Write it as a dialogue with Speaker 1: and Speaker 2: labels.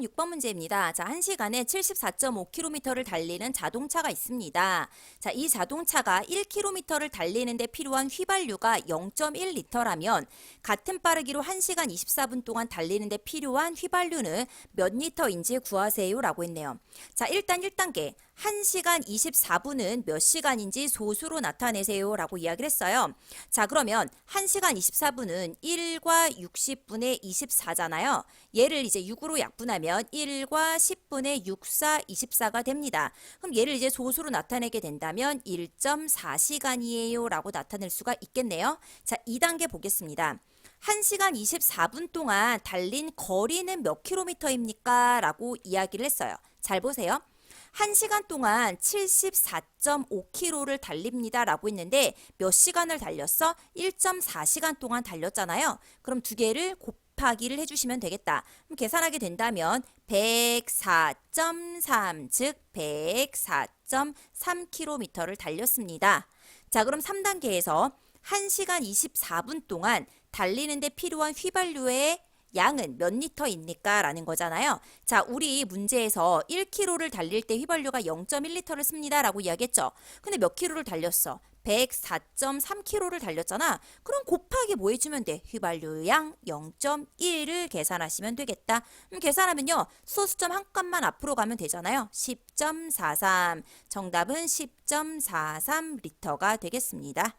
Speaker 1: 6번 문제입니다. 자, 1시간에 74.5km를 달리는 자동차가 있습니다. 자, 이 자동차가 1km를 달리는데 필요한 휘발유가 0.1리터라면 같은 빠르기로 1시간 24분 동안 달리는데 필요한 휘발유는 몇 리터인지 구하세요라고 했네요. 자, 일단 1단계. 1시간 24분은 몇 시간인지 소수로 나타내세요 라고 이야기를 했어요. 자, 그러면 1시간 24분은 1과 60분의 24잖아요. 얘를 이제 6으로 약분하면 1과 10분의 6, 4, 24가 됩니다. 그럼 얘를 이제 소수로 나타내게 된다면 1.4시간이에요 라고 나타낼 수가 있겠네요. 자, 2단계 보겠습니다. 1시간 24분 동안 달린 거리는 몇 킬로미터입니까? 라고 이야기를 했어요. 잘 보세요. 1시간 동안 74.5km를 달립니다. 라고 했는데 몇 시간을 달렸어? 1.4시간 동안 달렸잖아요. 그럼 두 개를 곱하기를 해주시면 되겠다. 그럼 계산하게 된다면 104.3, 즉 104.3km를 달렸습니다. 자, 그럼 3단계에서 1시간 24분 동안 달리는데 필요한 휘발유의 양은 몇 리터입니까? 라는 거잖아요. 자, 우리 문제에서 1km를 달릴 때 휘발유가 0.1리터를 씁니다. 라고 이야기했죠. 근데 몇 킬로를 달렸어? 104.3km를 달렸잖아. 그럼 곱하기 뭐 해주면 돼? 휘발유 양 0.1을 계산하시면 되겠다. 그럼 계산하면요. 소수점 한 칸만 앞으로 가면 되잖아요. 10.43. 정답은 10.43리터가 되겠습니다.